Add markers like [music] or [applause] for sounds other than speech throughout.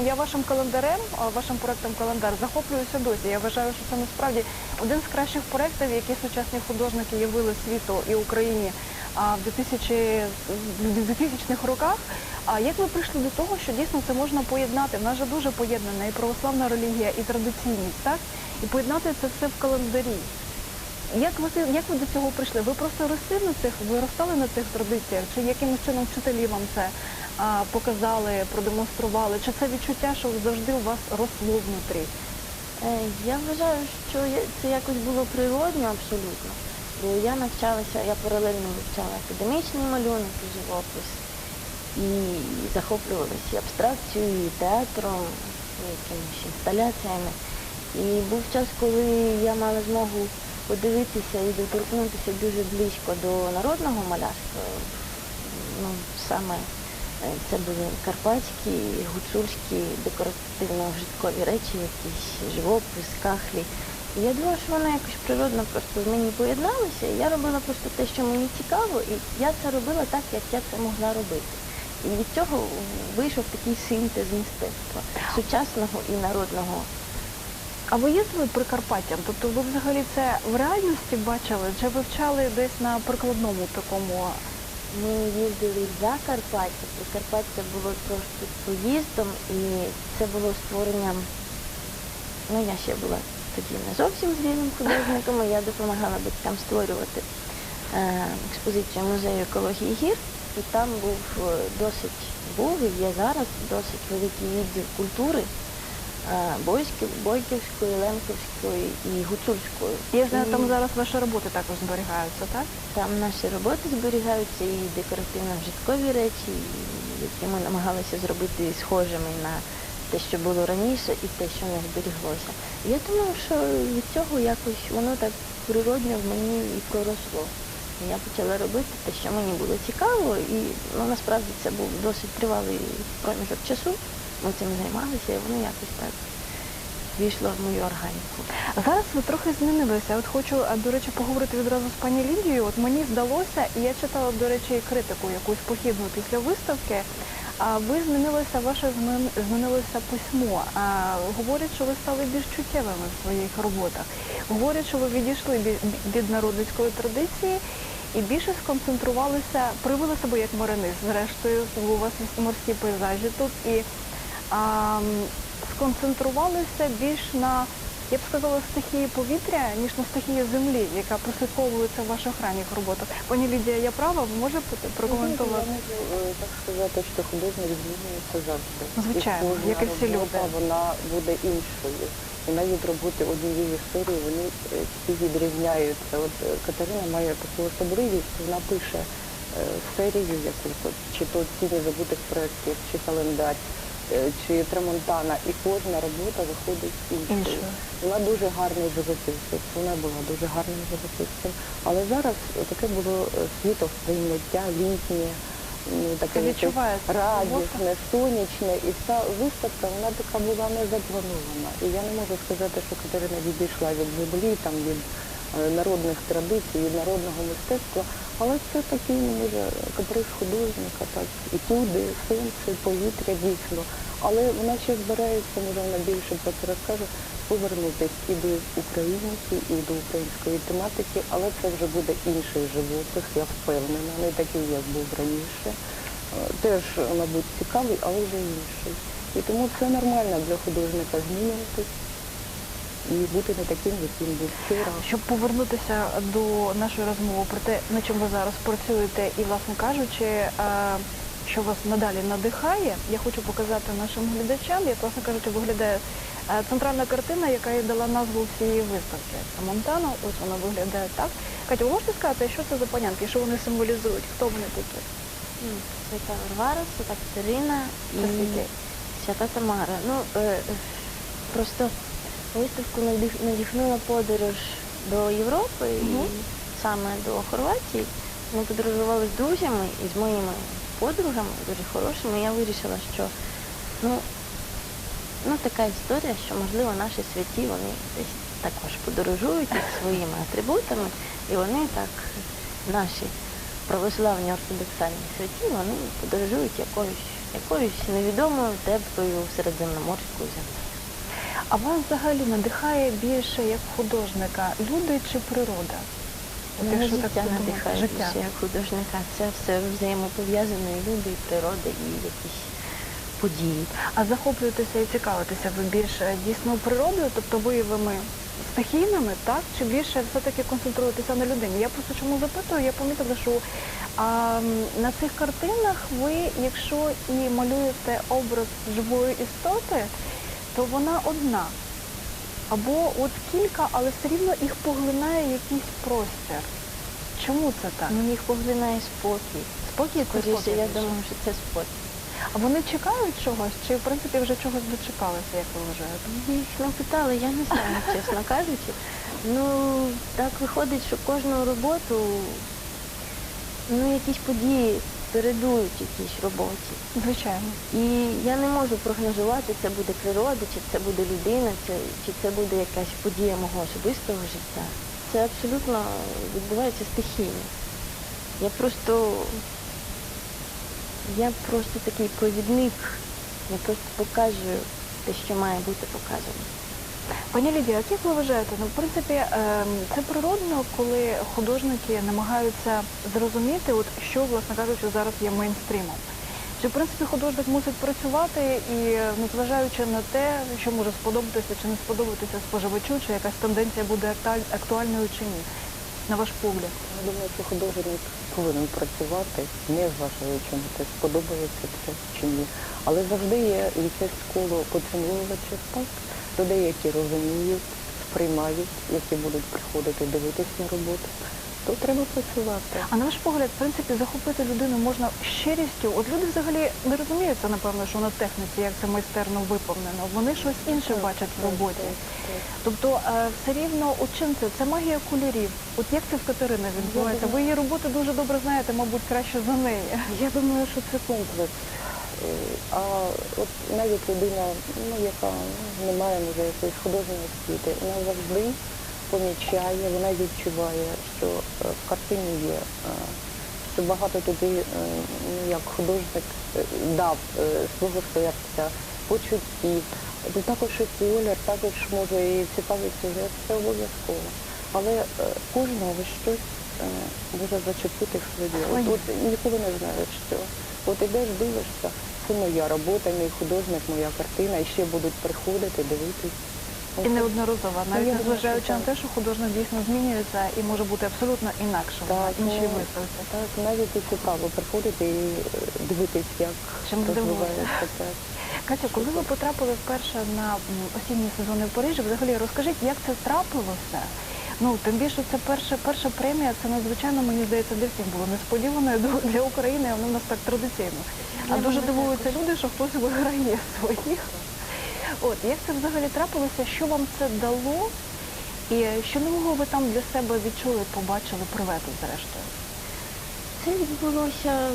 я вашим календарем, вашим проектом календар захоплююся досі. Я вважаю, що це насправді один з кращих проєктів, які сучасні художники явили світу і Україні в 2000 в 2000-х роках. А як ви прийшли до того, що дійсно це можна поєднати? В нас же дуже поєднана і православна релігія, і традиційність, так? І поєднати це все в календарі. Як ви, як ви до цього прийшли? Ви просто росли на цих, виростали на цих традиціях? Чи якимось чином вчителі вам це показали, продемонстрували? Чи це відчуття, що завжди у вас росло внутрі? Е, Я вважаю, що це якось було природно абсолютно. Бо я навчалася, я паралельно вивчала академічний малюнок і живопис. І захоплювалася абстракцією, і театром, і якимись інсталяціями. І був час, коли я мала змогу подивитися і доторкнутися дуже близько до народного малярства. Ну, саме це були карпатські, гуцульські, декоративно-житкові речі, якісь живопис, кахлі. І я думала, що воно якось природно просто в мені поєдналося. І я робила просто те, що мені цікаво, і я це робила так, як я це могла робити. І від цього вийшов такий синтез мистецтва сучасного і народного. А ви їздили Прикарпаттям? Тобто ви взагалі це в реальності бачили? Чи вивчали десь на прикладному такому? Ми їздили за Карпаття. Прикарпаття було трошки поїздом, і це було створенням. Ну, я ще була тоді не зовсім зрілим художником, і я допомагала батькам створювати е, експозицію музею екології гір. І там був е, досить був і є зараз досить великий відділ культури е, Бойської, Бойківської, Лемківської і Гуцульської. Я знаю, І- там зараз ваші роботи також зберігаються, так? там наші роботи зберігаються і декоративно-вжиткові речі, які ми намагалися зробити схожими на те, що було раніше, і те, що не зберіглося. Я думаю, що від цього якось воно так природньо в мені і проросло. Я почала робити те, що мені було цікаво, і ну, насправді це був досить тривалий проміжок часу. Ми цим займалися, і воно якось так війшло в мою органіку. Зараз ви трохи змінилися. От хочу, до речі, поговорити відразу з пані Лідією. От мені здалося, і я читала, до речі, критику якусь похідну після виставки. А ви змінилося, ваше змін- змінилося письмо. А, говорять, що ви стали більш чуттєвими в своїх роботах. Говорять, що ви відійшли від народницької традиції і більше сконцентрувалися, проявили себе як маринist. Зрештою, у вас морські пейзажі тут і сконцентрувалися більш на, я б сказала, стихії повітря, ніж на стихії землі, яка прослідковується в ваших ранніх роботах. Пані Лідія, я права, ви можете прокоментувати? Я можу е, так сказати, що художник змінюється завжди. Звичайно, і як і всі люди. Вона буде іншою. І навіть роботи однієї серії вони е, всі відрізняються. От е, Катерина має таку особливість, вона пише серію якусь, чи то тіні забутих проєктів, чи календар, е, чи Трамонтана, і кожна робота виходить іншою. Вона дуже гарний живопис, вона була дуже гарним живописцем. Але зараз таке було е, світосприйняття літнє, ну, таке радісне, сонячне. І ця виставка вона така була не запланована. І я не можу сказати, що Катерина відійшла від землі, там від е, народних традицій, від народного мистецтва. Але це такий, ну, може, каприз художника, так, етюди, сонце, повітря дійсно. Але вона ще збирається, може вона більше про це розкаже, повернутися і до українки, і до української тематики, але це вже буде інший живопис, я впевнена, не такий, як був раніше. Е, Теж, мабуть, цікавий, але вже інший. І тому це нормально для художника змінюватись і бути не таким, яким був вчора. Щоб повернутися до нашої розмови про те, над чим ви зараз працюєте, і, власне кажучи, е, що вас надалі надихає, я хочу показати нашим глядачам, як, власне кажучи, виглядає е, центральна картина, яка і дала назву всієї виставки. Це Монтана, ось вона виглядає так. Катя, ви можете сказати, що це за панянки, що вони символізують, хто вони такі? Ну, Свята Варвара, свята Катерина і свята Тамара. Ну, е, просто виставку надихнула подорож до Європи і саме до Хорватії. Ми подорожували з друзями і з моїми подругами, дуже хорошими. Я вирішила, що ну, ну така історія, що можливо наші святі вони десь також подорожують своїми атрибутами, і вони так, наші православні ортодоксальні святі, вони подорожують якоюсь якоюсь невідомою теплою середземноморською землею. А вас взагалі надихає більше як художника люди чи природа? От Мене якщо життя подумати, надихає життя. більше як художника. Це все взаємопов'язано і люди, і природа, і якісь події. А захоплюєтеся і цікавитеся ви більше дійсно природою, тобто виявами стихійними, так? Чи більше все-таки концентруєтеся на людині? Я просто чому запитую, я помітила, що а, на цих картинах ви, якщо і малюєте образ живої істоти, то вона одна. Або от кілька, але все рівно їх поглинає якийсь простір. Чому це так? Ну, їх поглинає спокій. Спокій це Скоріше, спокій я думаю, що це спокій. А вони чекають чогось, чи в принципі вже чогось дочекалися, як ви вважаєте? Їх не я не знаю, [laughs] чесно кажучи. Ну, так виходить, що кожну роботу, ну, якісь події передують якійсь роботі. Звичайно. І я не можу прогнозувати, це буде природа, чи це буде людина, чи, чи це буде якась подія мого особистого життя. Це абсолютно відбувається стихійно. Я просто, я просто такий провідник, я просто показую те, що має бути показано. Пані Лідія, а як ви вважаєте? Ну, в принципі, ем, це природно, коли художники намагаються зрозуміти, от що, власне кажучи, зараз є мейнстрімом. Чи в принципі художник мусить працювати і незважаючи на те, що може сподобатися чи не сподобатися споживачу, чи якась тенденція буде актуальною чи ні, на ваш погляд? Я думаю, що художник повинен працювати, не зважаючи на те, сподобається це чи ні. Але завжди є якесь коло поціновувачів, так? Людей, які розуміють, сприймають, які будуть приходити дивитися на роботу, то треба працювати. А на ваш погляд, в принципі, захопити людину можна щирістю. От люди взагалі не розуміються, напевно, що на техніці, як це майстерно виповнено. Вони щось інше бачать в роботі. Тобто е, все рівно чим це? Це магія кольорів. От як це в Катерини відбувається? Ви її роботи дуже добре знаєте, мабуть, краще за неї. Я думаю, що це комплекс. А от навіть людина, ну, яка ну, не має може якоїсь художньої освіти, вона завжди помічає, вона відчуває, що е, в картині є, е, що багато туди, е, ну, як художник дав свого серця, почуттів. Ну, також і колір, також може і цікавий сюжет, це обов'язково. Але кожного щось може зачепити собі. От, от ніколи не знаєш, що. От ідеш, дивишся, це моя робота, мій художник, моя картина, і ще будуть приходити, дивитись. І неодноразово, навіть незважаючи на те, що художник дійсно змінюється і може бути абсолютно інакшим на Так, іншій ну. Так, навіть і цікаво приходити і е, дивитись, як Чим розвивається це. Катя, коли ви потрапили вперше на осінні сезони в Парижі, взагалі розкажіть, як це трапилося? Ну, тим більше це перша, перша премія, це надзвичайно, мені здається, для всіх було несподіваною для України, воно в нас так традиційно. А Я дуже дивуються люди, що хтось виграє своїх. От, як це взагалі трапилося, що вам це дало? І що нового ви там для себе відчули, побачили, привезли зрештою? Це відбулося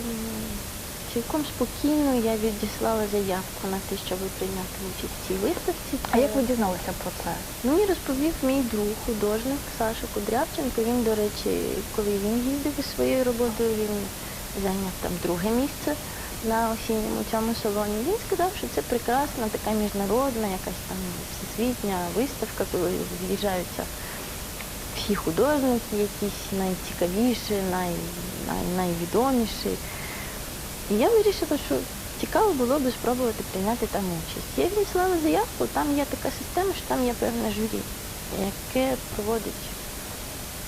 цілком спокійно. Я відіслала заявку на те, щоб прийняти участь в цій виставці. А як ви дізналися про це? Мені розповів мій друг, художник Саша Кудрявченко. Він, до речі, коли він їздив із своєю роботою, він зайняв там друге місце на осінньому цьому салоні. Він сказав, що це прекрасна така міжнародна, якась там всесвітня виставка, коли з'їжджаються всі художники, якісь найцікавіші, най, най, найвідоміші. І я вирішила, що цікаво було би спробувати прийняти там участь. Я відіслала заявку, там є така система, що там є певне журі, яке проводить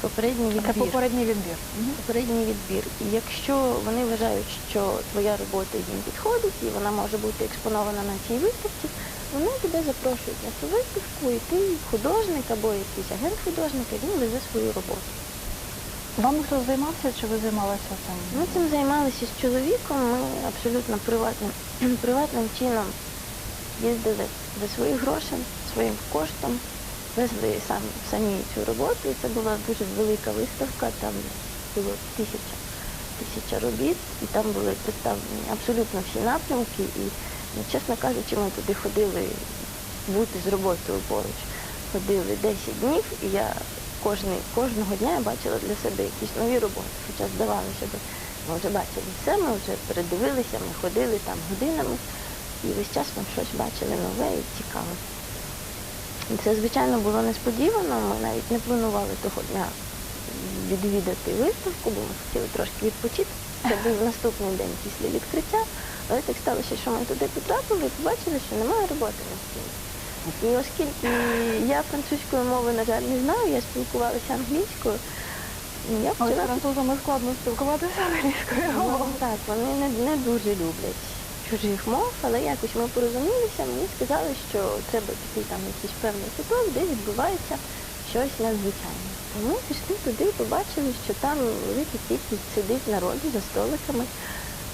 попередній Це попередній відбір. Попередній відбір. І якщо вони вважають, що твоя робота їм підходить і вона може бути експонована на цій виставці, вони тебе запрошують на цю виставку, і ти художник або якийсь агент художника, він везе свою роботу. Вам хтось займався чи ви займалися цим? Ми цим займалися з чоловіком, ми абсолютно приватним, [clears throat] приватним чином їздили за свої гроші, своїм коштом, везли сам, самі цю роботу. Це була дуже велика виставка, там було тисяча, тисяча робіт, і там були представлені абсолютно всі напрямки. І, ну, чесно кажучи, ми туди ходили бути з роботою поруч. Ходили 10 днів, і я кожний, кожного дня я бачила для себе якісь нові роботи. Хоча здавалося б, Ми вже бачили все, ми вже передивилися, ми ходили там годинами і весь час ми щось бачили нове і цікаве. Це, звичайно, було несподівано. Ми навіть не планували того дня відвідати виставку, бо ми хотіли трошки відпочити. Це був наступний день після відкриття. Але так сталося, що ми туди потрапили і побачили, що немає роботи на стіні. І оскільки я французької мови, на жаль, не знаю, я спілкувалася англійською, я Але з французами складно спілкуватися англійською Ну, мовою. так, вони не, не дуже люблять чужих мов, але якось ми порозумілися, мені сказали, що треба піти там якийсь певний куток, де відбувається щось надзвичайне. Ми пішли туди, побачили, що там велика кількість сидить народу за столиками,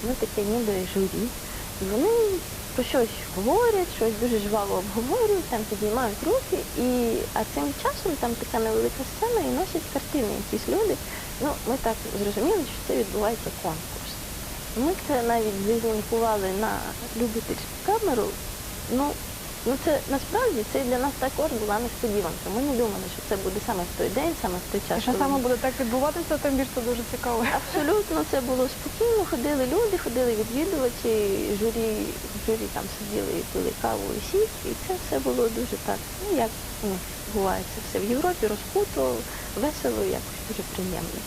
ну таке ніби журі. І вони про щось говорять, щось дуже жваво обговорюють, там піднімають руки, і а цим часом там така невелика сцена і носять картини якісь люди. Ну, ми так зрозуміли, що це відбувається конкурс. Ми це навіть зізнімкували на любительську камеру. Ну, ну це насправді це для нас також була несподіванка. Ми не думали, що це буде саме в той день, саме в той час. Що саме буде так відбуватися, тим більше це дуже цікаво. Абсолютно це було спокійно. Ходили люди, ходили відвідувачі, журі, журі там сиділи і пили каву і сік, і це все було дуже так. Ну як ну, буває це все в Європі, розкуто, весело, якось дуже приємно.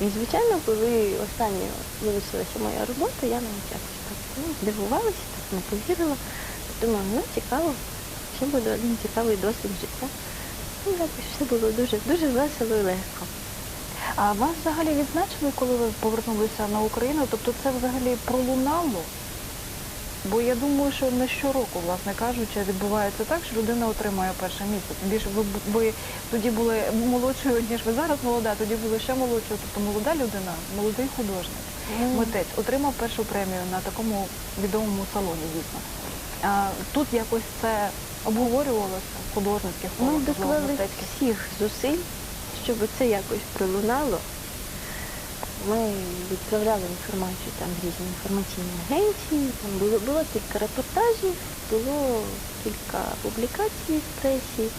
І звичайно, коли останнє вилучилася моя робота, я навіть якось так ну, здивувалася, так не повірила. Думаю, ну цікаво, ще буде один цікавий досвід життя. Ну, якось все було дуже, дуже весело і легко. А вас взагалі відзначили, коли ви повернулися на Україну? Тобто це взагалі пролунало? Бо я думаю, що не щороку, власне кажучи, відбувається так, що людина отримує перше місце. Тим більше ви, ви тоді були молодшою, ніж ви зараз молода, тоді були ще молодшою, тобто молода людина, молодий художник, митець, отримав першу премію на такому відомому салоні, дійсно. А, тут якось це обговорювалося в художницьких Ми колах, можливо, доклали мистецьких. всіх зусиль, щоб це якось пролунало. Ми відправляли інформацію там в різні інформаційні агенції, там було, було кілька репортажів, було кілька публікацій в пресі.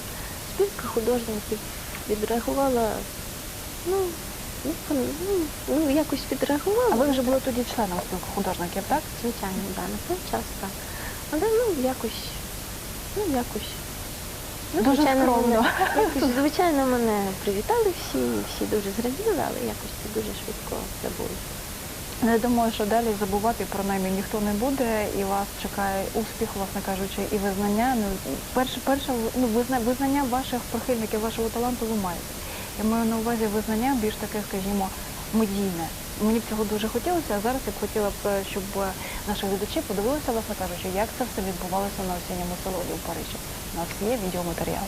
Спілка художників відреагувала, ну, ну, ну, ну якось відреагувала. А ви вже були тоді членом спілки художників, так? Звичайно, да, на той час так. Але ну якось, ну якось. Ну, Дуже звичайно, скромно. Мене, якось, звичайно, мене привітали всі, всі дуже зраділи, але якось це дуже швидко забули. Ну, Я думаю, що далі забувати про намі ніхто не буде, і вас чекає успіх, власне кажучи, і визнання. Ну, перше, перше ну, визна, визнання ваших прихильників, вашого таланту ви маєте. Я маю на увазі визнання більш таке, скажімо, медійне. Мені б цього дуже хотілося, а зараз я б хотіла б, щоб наші глядачі подивилися, власне кажучи, як це все відбувалося на осінньому салоні у Парижі. У нас є відеоматеріал.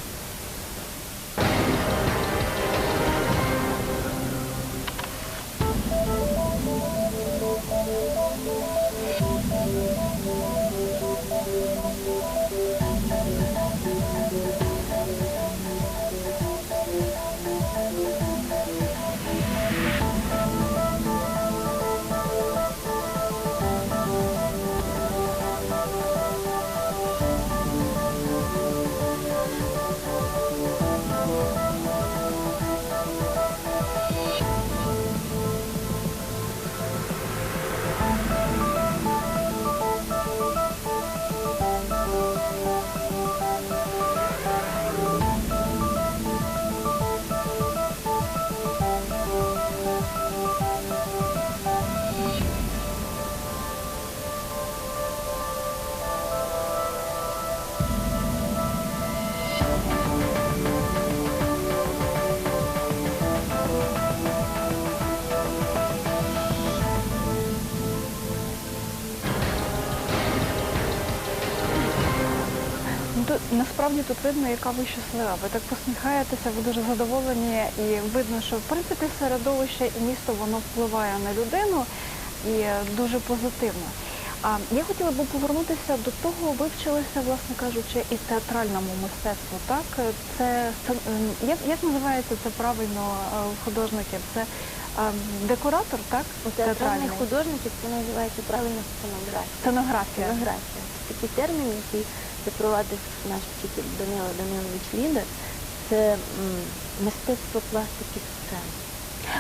Насправді тут видно, яка ви щаслива. Ви так посміхаєтеся, ви дуже задоволені, і видно, що в принципі середовище і місто воно впливає на людину і дуже позитивно. А я хотіла би повернутися до того, ви вчилися, власне кажучи, і театральному мистецтву. Так, це ем, як, як називається це правильно е, художників? Це е, декоратор, так? У театральних художників це називається правильно сценографія. Сценографія. Сценографія. Це такий термін, який запровадив наш вчитель Данило Данилович Лідер. Це мистецтво пластики сцен.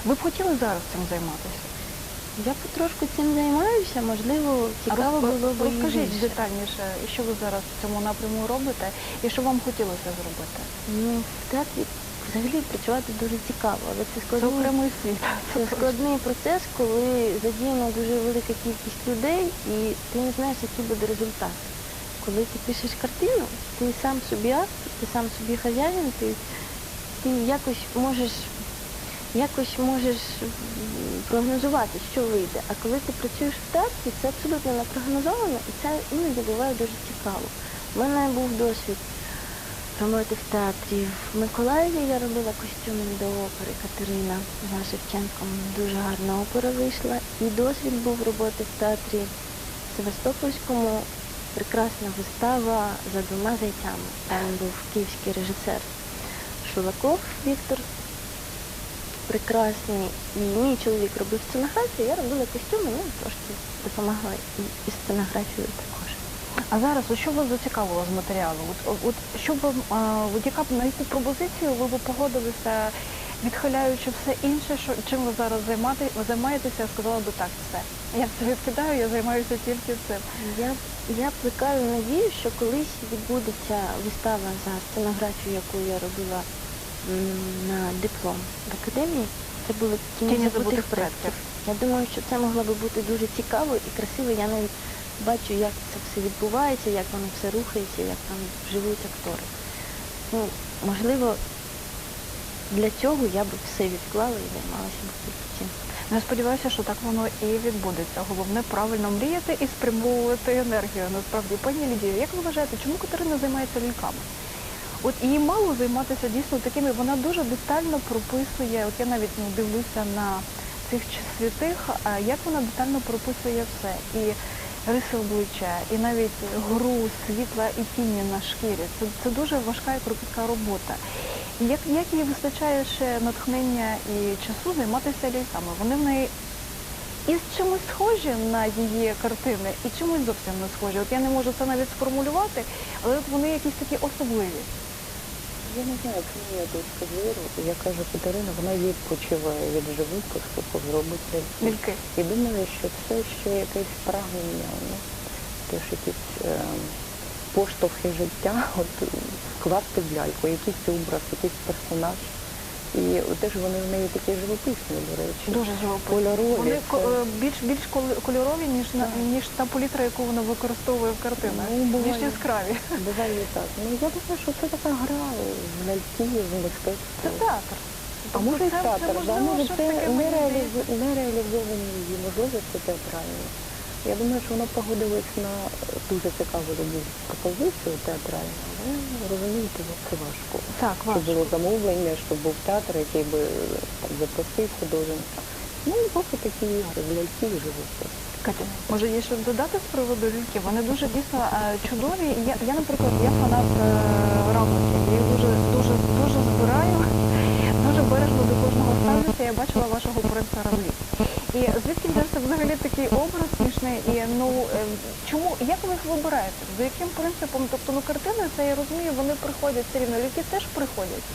Ви б хотіли зараз цим займатися? Я потрошку цим займаюся, можливо, цікаво А було б розкажіть детальніше, що ви зараз в цьому напряму робите, і що вам хотілося зробити? Ну, в театрі взагалі працювати дуже цікаво, але це Це складний, окремий світ. це складний процес, коли задіяна дуже велика кількість людей і ти не знаєш, який буде результат. Коли ти пишеш картину, ти сам собі автор, ти сам собі хазяїн, ти, ти якось можеш якось можеш прогнозувати, що вийде. А коли ти працюєш в театрі, це абсолютно не прогнозовано і це іноді буває дуже цікаво. У мене був досвід роботи в театрі. В Миколаєві я робила костюми до опери Катерина за Шевченком. Дуже гарна опера вийшла. І досвід був роботи в театрі Севастопольському. Прекрасна вистава за двома зайцями. Там був київський режисер Шулаков Віктор. Прекрасний. Мій чоловік робив сценографію, я робила костюми, ну трошки допомагала і, сценографією також. А зараз, от що вас зацікавило з матеріалу? От, от що б, а, от яка б на яку пропозицію ви б погодилися, відхиляючи все інше, що чим ви зараз займати, ви займаєтеся, я сказала би так, все. Я все відкидаю, я займаюся тільки цим. Я, я плекаю надію, що колись відбудеться вистава за сценографію, яку я робила на диплом в академії. Це були «Тіні забутих предків». Я думаю, що це могло би бути дуже цікаво і красиво. Я навіть бачу, як це все відбувається, як воно все рухається, як там живуть актори. Ну, можливо, для цього я б все відклала і займалася. Ну, сподіваюся, що так воно і відбудеться. Головне правильно мріяти і спрямовувати енергію. Насправді, пані Лідія, як ви вважаєте, чому Катерина займається ліками? От їй мало займатися дійсно такими. Вона дуже детально прописує. От я навіть ну, дивлюся на цих святих, як вона детально прописує все. І риси обличчя, і навіть гру, світла і тіні на шкірі. Це, це дуже важка і кропітка робота. Як, як їй вистачає ще натхнення і часу займатися ляльками? Вони в неї і з чимось схожі на її картини, і чимось зовсім не схожі. От я не можу це навіть сформулювати, але от вони якісь такі особливі. Я не знаю, чому я дочка віру. Я кажу, Катерина, вона відпочиває від живих робить. Ляльки. І думаю, що це ще якесь прагнення, ну, теж якісь е, поштовхи життя, от скласти вкласти в ляльку, якийсь образ, якийсь персонаж. І теж вони в неї такі живописні, до речі. Дуже живописні. Кольорові. Вони це- е, більш більш кольорові, ніж на ніж та палітра, яку вона використовує в картинах, Ну, буває. ніж яскраві. Буває і так. Ну я думаю, що це така гра в ляльки, в мистецтво. Це театр. А Тобто може і це- це театр, да? може це нереалізовані її можливості театральні. Я думаю, що вона погодилась на дуже цікаву любу пропозицію театральну, але розумієте, ну, це важко. Так, Щоб було замовлення, щоб був театр, який би там, запросив художника. Ну, і поки такі ляльки живопис. Катя, може є що додати з приводу ляльків? Вони дуже дійсно е, чудові. Я, я, наприклад, я фанат е, рамочок. Я їх дуже, дуже, дуже збираю, [laughs] дуже бережно до кожного ставлюся. Я бачила вашого принца Равлі. І звідки взявся взагалі такий образ смішний? І ну е, чому як ви їх вибираєте? За яким принципом? Тобто, ну картини, це я розумію, вони приходять все рівно. Ляльки теж приходять.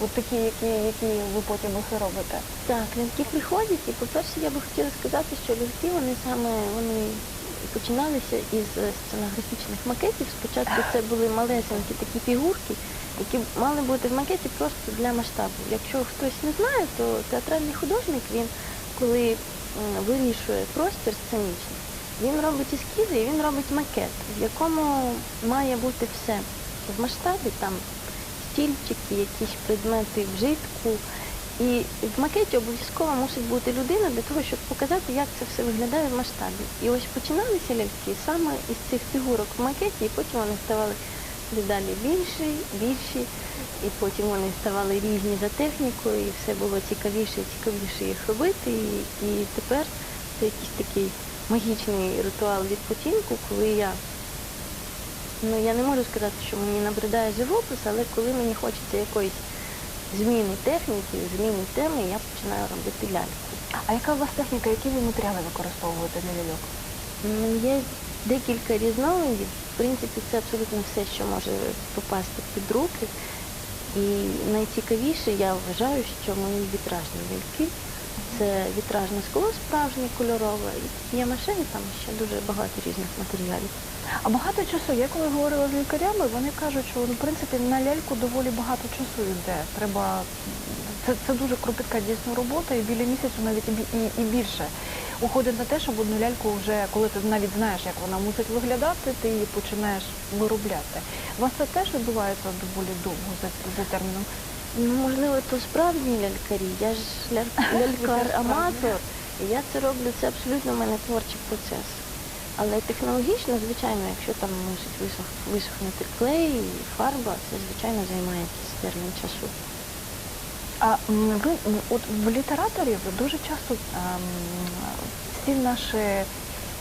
От такі, які, які ви потім їх робите. Так, ляльки приходять, і по-перше, я би хотіла сказати, що ляльки вони саме вони починалися із сценографічних макетів. Спочатку це були малесенькі такі фігурки, які мали бути в макеті просто для масштабу. Якщо хтось не знає, то театральний художник він, коли вирішує простір сценічний, він робить ескізи і він робить макет, в якому має бути все в масштабі, там стільчики, якісь предмети вжитку. І в макеті обов'язково мусить бути людина для того, щоб показати, як це все виглядає в масштабі. І ось починалися ляльки саме із цих фігурок в макеті, і потім вони ставали дедалі більші, більші, і потім вони ставали різні за технікою, і все було цікавіше і цікавіше їх робити. І, і тепер це якийсь такий магічний ритуал відпочинку, коли я Ну, я не можу сказати, що мені набридає живопис, але коли мені хочеться якоїсь зміни техніки, зміни теми, я починаю робити ляльку. А яка у вас техніка, які ви матеріали використовуєте для ляльок? М, Є декілька різновидів. В принципі, це абсолютно все, що може попасти під руки. І найцікавіше, я вважаю, що мої вітражні ляльки. Це вітражне скло справжнє кольорове. Є машини, там ще дуже багато різних матеріалів. А багато часу, я коли говорила з лікарями, вони кажуть, що ну, в принципі на ляльку доволі багато часу йде. Треба це, це дуже кропітка дійсно робота, і біля місяцю навіть і, і, і більше уходить на те, щоб одну ляльку вже, коли ти навіть знаєш, як вона мусить виглядати, ти її починаєш виробляти. У вас це теж відбувається доволі довго за, за терміном. Ну, можливо, то справжні лялькарі. Я ж [laughs] лялькар-аматор, і я це роблю, це абсолютно в мене творчий процес. Але технологічно, звичайно, якщо там мусить висох, висохнути клей, фарба, це звичайно займає якийсь термін часу. А м, ви м, от в літераторів дуже часто ем, всі наші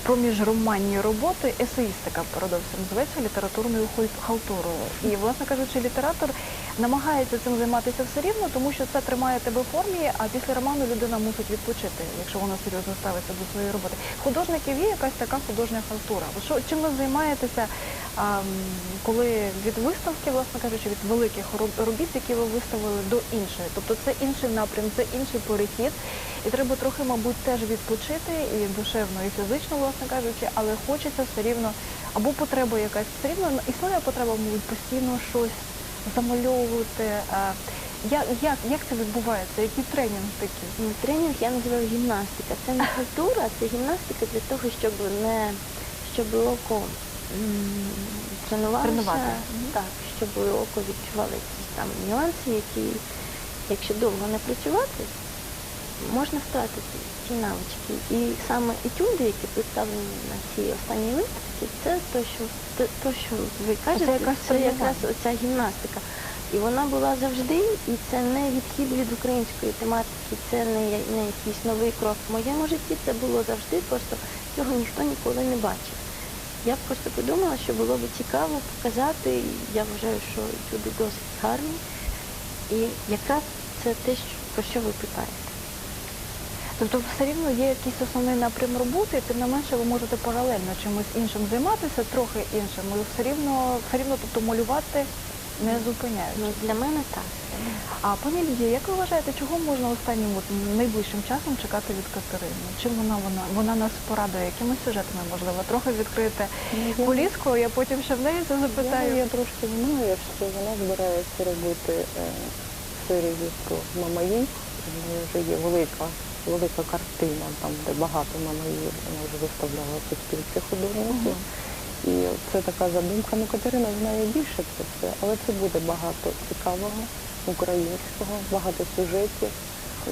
проміжроманні роботи есеїстика парадоксом називається літературною халтурою. І, власне кажучи, літератор намагається цим займатися все рівно, тому що це тримає тебе в формі, а після роману людина мусить відпочити, якщо вона серйозно ставиться до своєї роботи. Художників є якась така художня халтура. Що, чим ви займаєтеся, ам, коли від виставки, власне кажучи, від великих роб- робіт, які ви виставили до іншої? Тобто це інший напрям, це інший перехід. І треба трохи, мабуть, теж відпочити і душевно, і фізично, власне кажучи, але хочеться все рівно, або потреба якась, все рівно існує потреба, мабуть, постійно щось замальовувати. Як, як, як це відбувається? Який тренінг такий? Ну, Тренінг я називаю гімнастика. Це не культура, це гімнастика для того, щоб не щоб око тренувалося, Тренувати. так, щоб око відчувало якісь там нюанси, які, якщо довго не працювати, можна втратити ці навички. І саме етюди, які представлені на цій останній виставці, це то, що то, то, що ви кажете, якась це якраз оця гімнастика. І вона була завжди, і це не відхід від української тематики, це не, не якийсь новий крок. В моєму житті це було завжди, просто цього ніхто ніколи не бачив. Я просто подумала, що було б цікаво показати. Я вважаю, що люди досить гарні. І якраз це те, що- про що ви питаєте. Тобто все рівно є якийсь основний напрям роботи, і тим не менше ви можете паралельно чимось іншим займатися, трохи іншим, але все рівно, все рівно тобто малювати не зупиняючи. Ну, для мене так. А пані Лідія, як ви вважаєте, чого можна останнім от, найближчим часом чекати від Катерини? Чим вона вона вона нас порадує? Якими сюжетами можливо? Трохи відкрити Ну, куліску, я потім ще в неї це Я, запитаю. я трошки знаю, що вона збирається робити е, серію про Мамаї. В неї вже є велика, велика картина, там, де багато Мамаїв, вона вже виставляла в спілці художників. І це така задумка. Ну, Катерина знає більше про це, але це буде багато цікавого, українського, багато сюжетів,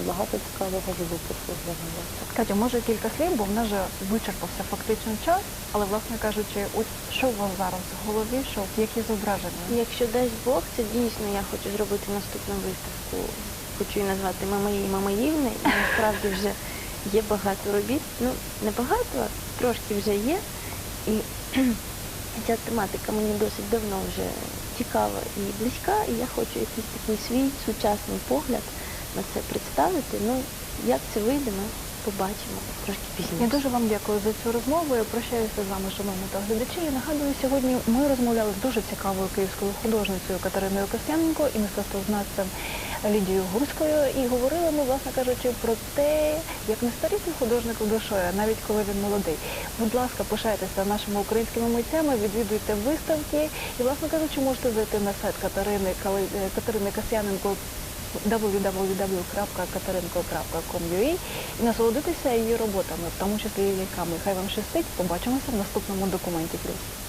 багато цікавого живопису взагалі. Катя, може кілька слів, бо в нас вже вичерпався фактично час, але власне кажучи, ось що у вас зараз в голові, що які зображення? Якщо дасть Бог, це дійсно я хочу зробити наступну виставку. Хочу її назвати Мамаї Мамаївни. І насправді вже є багато робіт. Ну, не багато, трошки вже є. І [clears throat] ця тематика мені досить давно вже цікава і близька, і я хочу якийсь такий свій сучасний погляд на це представити. Ну, як це вийде, ми побачимо трошки пізніше. Я дуже вам дякую за цю розмову. Я прощаюся з вами, шановні телеглядачі. Я нагадую, сьогодні ми розмовляли з дуже цікавою київською художницею Катериною Костяненко і мистецтвознавцем Лідією Гурською. І говорили ми, власне кажучи, про те, як не старіти художнику душою, навіть коли він молодий. Будь ласка, пишайтеся нашими українськими митцями, відвідуйте виставки і, власне кажучи, можете зайти на сайт Катерини Катерини Касьяненко www.katarinko.com.ua і насолодитися її роботами, в тому числі і ліками. Хай вам щастить. Побачимося в наступному документі плюс.